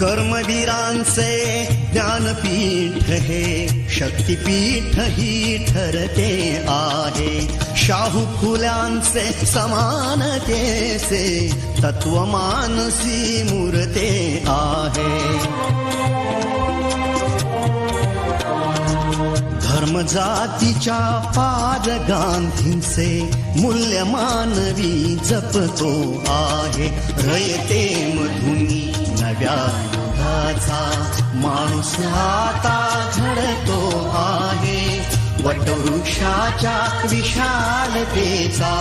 कर्मवीरांचे ज्ञानपीठ हे शक्तीपीठ ही ठरते आहे शाहू फुल्यांचे समानतेचे तत्वमानसी मूर्ते आहे. धर्म जातीच्या पाद गांधींचे मूल्य मानवी जपतो आहे. रयते मधुनी नव्या युगाचा माणूस आता घडतो आहे. वटवृक्षाच्या विशालतेचा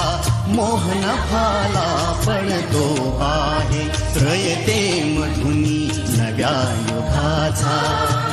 मोहन भाला पडतो आहे रयते मधुनी नव्या युगाचा.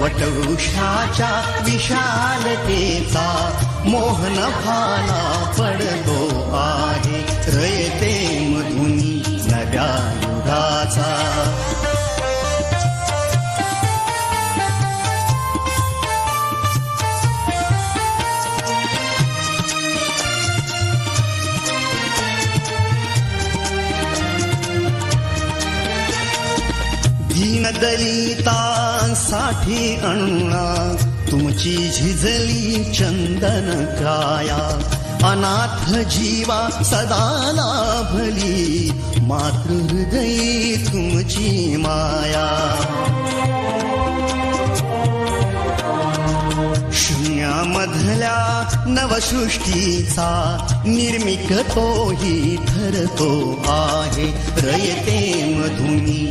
वटवृक्षाच्या विशालतेचा मोहन भाला पडतो आहे रयते मधुनी नव्या युगाचा साठी अण्णा तुमची झिजली चंदन काया अनाथ जीवा सदा लाभली मातृहृदयी तुमची माया. शून्यामधल्या नवसृष्टीचा निर्मिक तोही ठरतो आहे. रयते मधुनी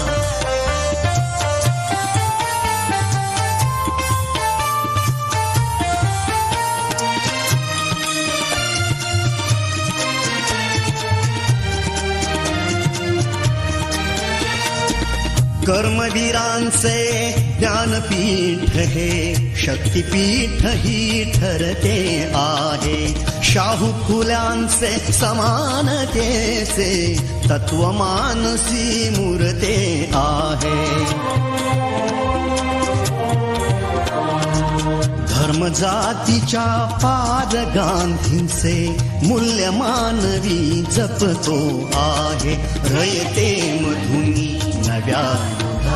कर्मवीरांचे ज्ञानपीठ हे शक्तीपीठ ही ठरते आहे. शाहू फुल्यांचे समानतेचे तत्वमानसी मूर्ते आहे. धर्म जातीच्या पाद गांधींचे मूल्य मानवी जपतो आहे. रयते मधुनी नव्या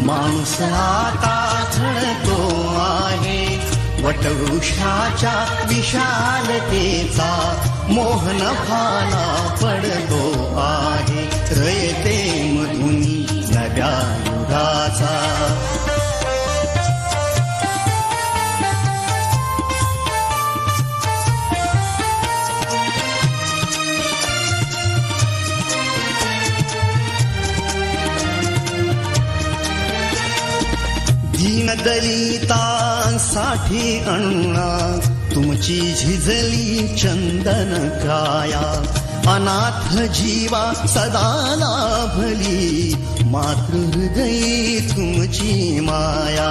माणूस आता घडतो आहे. वटवृक्षाच्या विशालतेचा मोहन फाला पडतो आहे. रयते मधुनी नव्या युगाचा दलितांसाठी अण्णा तुमची झिजली चंदन काया अनाथ जीवा सदा लाभली मातृहृदयी तुमची माया.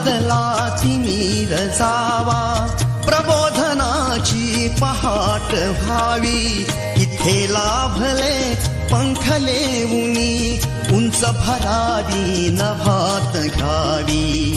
बादलाची तिमीर जावा. प्रबोधनाची पहाट व्हावी. इथे लाभले पंखले उनी उंच भरावी नभात घ्यावी.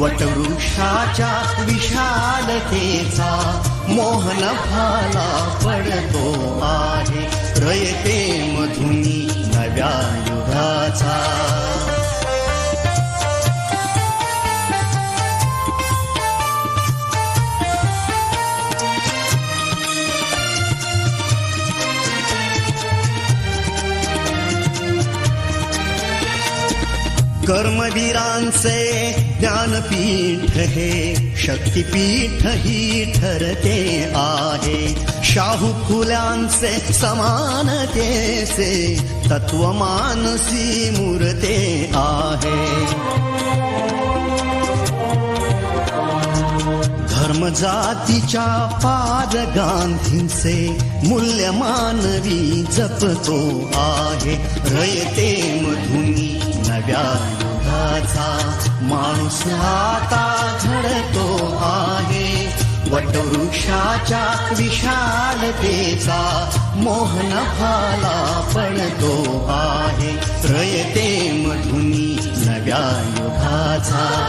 वटवृक्षाच्या विशालतेचा मोहन फाला पडतो आहे रयते मधुनी नव्या युगाचा. कर्मवीरांचे ज्ञानपीठ हे शक्तिपीठ ही ठरते आहे. शाहू फुल्यांचे समानतेचे तत्वमानसी मूर्ते आहे. धर्म जातीच्या पाद मूल्य मानवी जपतो आहे. रयते मधुनी नव्या युगाचा माणूस आता घडतो आहे. वटवृक्षाच्या विशालतेचा मोहनफाला पडतो आहे. प्रयते मधुनी नव्या युगाचा.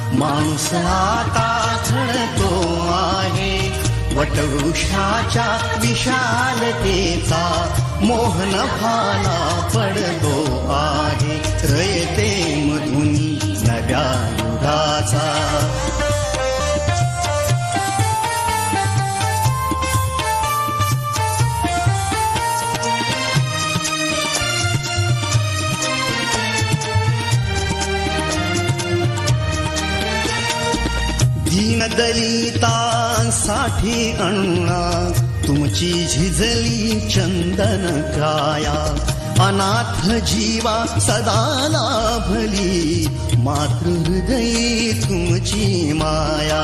माणूस आता घडतो आहे. वटवृक्षाच्या विशालतेचा मोहन फाला पडतो आहे. रयते मधुनी नव्या युगाचा दीनदलितांसाठी अण्णा तुमची झिजली चंदन काया अनाथ जीवा सदा लाभली मातृहृदयी तुमची माया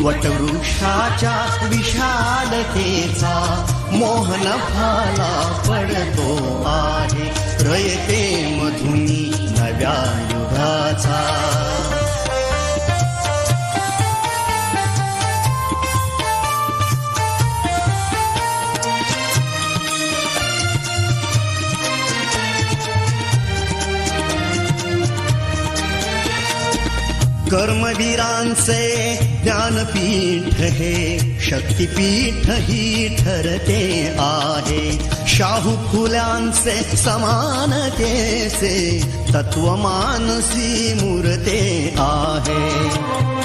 वटवृक्षाच्या विशालतेचा मोहन फाला पडतो आहे. रयते मधुनी नव्या युगाचा. कर्मवीरांचे ज्ञानपीठ हे शक्तिपीठ ही ठरते आहे. शाहू फुल्यांचे समानतेचे तत्वमानसी मूर्ते आहे